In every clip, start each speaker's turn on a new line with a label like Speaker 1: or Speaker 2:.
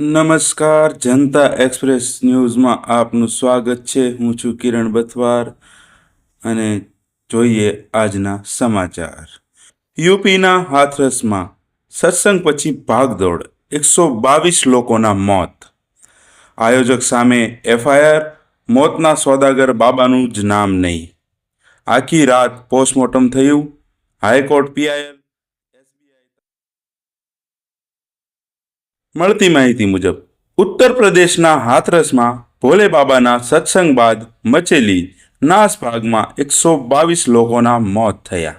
Speaker 1: નમસ્કાર, જનતા એક્સપ્રેસ ન્યૂઝમાં આપનું સ્વાગત છે. હું છું કિરણ બથવાર અને જોઈએ આજના સમાચાર. યુપીના હાથરસમાં સત્સંગ પછી ભાગદોડ, એકસો બાવીસ લોકોના મોત. આયોજક સામે એફઆઈઆર, મોતના સોદાગર બાબાનું જ નામ નહીં. આખી રાત પોસ્ટમોર્ટમ થયું. હાઈકોર્ટ પીઆઈએલ મળતી માહિતી મુજબ, ઉત્તર પ્રદેશના હાથરસમાં ભોલે બાબાના સત્સંગ બાદ મચેલી નાસભાગમાં એકસો બાવીસ લોકોના મોત થયા.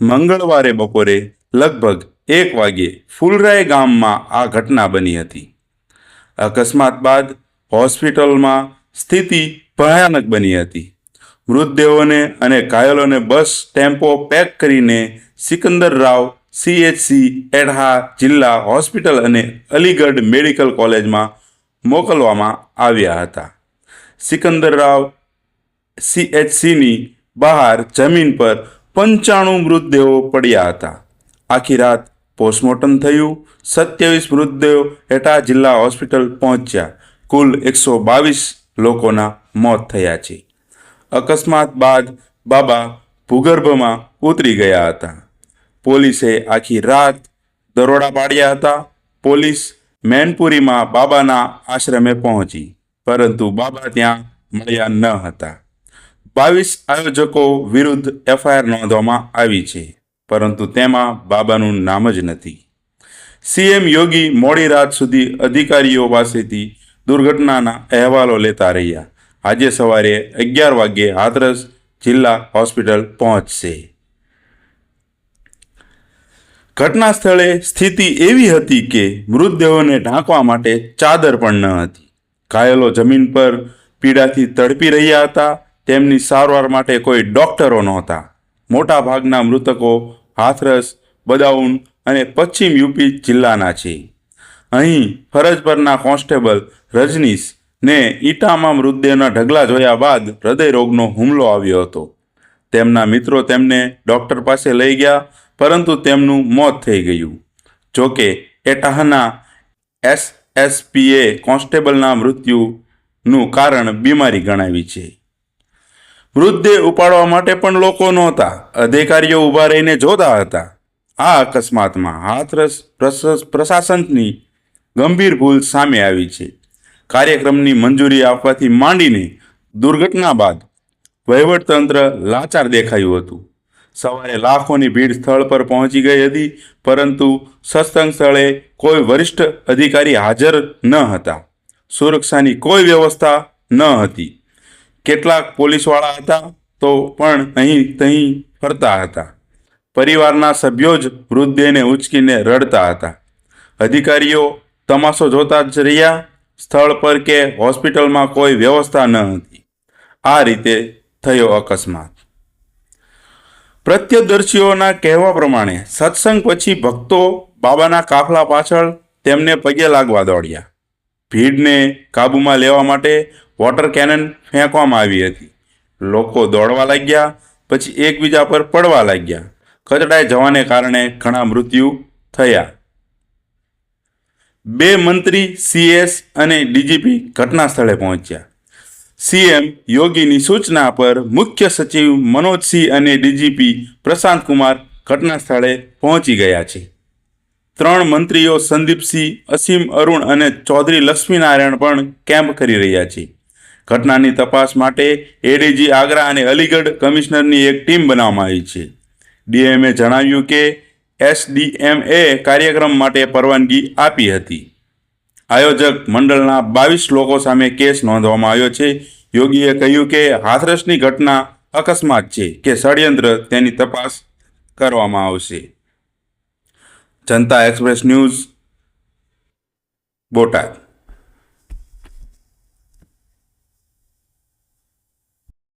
Speaker 1: મંગળવારે બપોરે લગભગ એક વાગ્યે ફુલરાય ગામમાં આ ઘટના બની હતી. અકસ્માત બાદ હોસ્પિટલમાં સ્થિતિ ભયાનક બની હતી. મૃતદેહોને અને ઘાયલોને બસ, ટેમ્પો પેક કરીને સિકંદર રાવ સીએચસી એઢા જિલ્લા, હોસ્પિટલ અને અલીગઢ મેડિકલ કોલેજમાં મોકલવામાં આવ્યા હતા. સિકંદર રાવ સીએચસીની બહાર જમીન પર પંચાણું મૃતદેહો પડ્યા હતા. આખી રાત પોસ્ટમોર્ટમ થયું, સત્યાવીસ મૃતદેહો હેઠા જિલ્લા હોસ્પિટલ પહોંચ્યા. કુલ એકસો બાવીસ લોકોના મોત થયા છે. અકસ્માત બાદ બાબા ભૂગર્ભમાં ઉતરી ગયા હતા. પોલીસે આખી રાત દરોડા પાડ્યા હતા. પોલીસ મેનપુરીમાં બાબાના આશ્રમે પહોંચી, પરંતુ બાબા ત્યાં મળ્યા ન હતા. બાવીસ આયોજકો વિરુદ્ધ એફઆઈઆર નોંધવામાં આવી છે, પરંતુ તેમાં બાબાનું નામ જ નથી. સીએમ યોગી મોડી રાત સુધી અધિકારીઓ પાસેથી દુર્ઘટનાના અહેવાલો લેતા રહ્યા. આજે સવારે અગિયાર વાગ્યે હાથરસ જિલ્લા હોસ્પિટલ પહોંચશે. ઘટના સ્થળે સ્થિતિ એવી હતી કે મૃતદેહોને ઢાંકવા માટે ચાદર પણ ન હતી. ઘાયલો જમીન પર પીડાથી તડપી રહ્યા હતા. તેમની સારવાર માટે કોઈ ડોક્ટરો નહોતા. મોટાભાગના મૃતકો હાથરસ, બદાઉન અને પશ્ચિમ યુપી જિલ્લાના છે. અહીં ફરજ પરના કોન્સ્ટેબલ રજનીશ ને ઈટામાં મૃતદેહના ઢગલા જોયા બાદ હૃદયરોગનો હુમલો આવ્યો હતો. તેમના મિત્રો તેમને ડૉક્ટર પાસે લઈ ગયા પરંતુ તેમનું મોત થઈ ગયું. જોકે, એટાહના એસએસપીએ કોન્સ્ટેબલના મૃત્યુનું કારણ બીમારી ગણાવી છે. મૃતદેહ ઉપાડવા માટે પણ લોકો નહોતા. અધિકારીઓ ઊભા રહીને જોતા હતા. આ અકસ્માતમાં પ્રશ- પ્રશાસનની ગંભીર ભૂલ સામે આવી છે. કાર્યક્રમની મંજૂરી આપવાથી માંડીને દુર્ઘટના બાદ વહીવટતંત્ર લાચાર દેખાયું હતું. સવારે લાખોની ભીડ સ્થળ પર પહોંચી ગઈ હતી, પરંતુ સત્સંગ સ્થળે કોઈ વરિષ્ઠ અધિકારી હાજર ન હતા. સુરક્ષાની કોઈ વ્યવસ્થા ન હતી. કેટલાક પોલીસવાળા હતા તો પણ અહીં તહીં ફરતા હતા. પરિવારના સભ્યો જ મૃતદેહને ઉંચકીને રડતા હતા. અધિકારીઓ તમાશો જોતા જ રહ્યા, સ્થળ પર કે હોસ્પિટલમાં કોઈ વ્યવસ્થા ન હતી. આ રીતે થયો અકસ્માત. પ્રત્યદર્શીઓના કહેવા પ્રમાણે સત્સંગ પછી ભક્તો બાબાના કાફલા પાછળ તેમને પગે લાગવા દોડ્યા. ભીડને કાબૂમાં લેવા માટે વોટર કેનન ફેંકવામાં આવી હતી. લોકો દોડવા લાગ્યા, પછી એકબીજા પર પડવા લાગ્યા. કચડાઈ જવાને કારણે ઘણા મૃત્યુ થયા. બે મંત્રી સીએસ અને ડીજીપી ઘટના સ્થળે પહોંચ્યા. સીએમ યોગીની સૂચના પર મુખ્ય સચિવ મનોજસિંહ અને ડીજીપી પ્રશાંત કુમાર ઘટના સ્થળે પહોંચી ગયા છે. ત્રણ મંત્રીઓ સંદીપસિંહ અસીમ અરુણ અને ચૌધરી લક્ષ્મીનારાયણ પણ કેમ્પ કરી રહ્યા છે. ઘટનાની તપાસ માટે એડીજી આગ્રા અને અલીગઢ કમિશનરની એક ટીમ બનાવવામાં આવી છે. ડીએમએ જણાવ્યું કે એસડીએમએ કાર્યક્રમ માટે પરવાનગી આપી હતી. આયોજક મંડળના બાવીસ લોકો સામે કેસ નોંધવામાં આવ્યો છે. યોગીએ કહ્યું કે હાથરસની ઘટના અકસ્માત છે કે ષડયંત્ર તેની તપાસ કરવામાં આવશે. Janata express news Botad.